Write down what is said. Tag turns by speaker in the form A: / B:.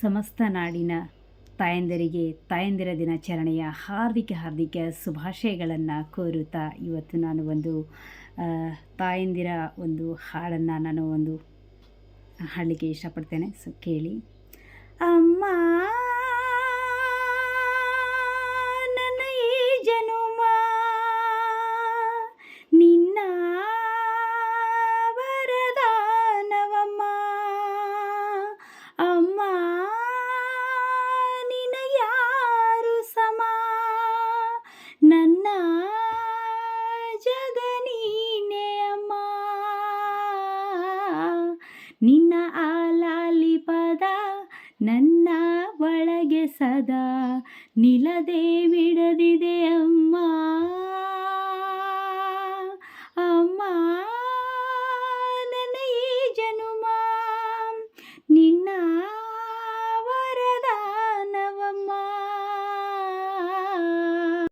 A: ಸಮಸ್ತ ನಾಡಿನ ತಾಯಂದಿರಿಗೆ ತಾಯಂದಿರ ದಿನಾಚರಣೆಯ ಹಾರ್ದಿಕ ಹಾರ್ದಿಕ ಶುಭಾಶಯಗಳನ್ನು ಕೋರುತ್ತಾ ಇವತ್ತು ನಾನು ಒಂದು ತಾಯಂದಿರ ಒಂದು ಹಾಡನ್ನು ನಾನು ಒಂದು ಹಾಡಲಿಕ್ಕೆ ಇಷ್ಟಪಡ್ತೇನೆ. ಸೊ ಕೇಳಿ. ಅಮ್ಮ ನಿನ್ನ ಆಲಾಲಿ ಪದ ನನ್ನ ಒಳಗೆ ಸದಾ ನಿಲದೆ ಬಿಡದಿದೆ ಅಮ್ಮ.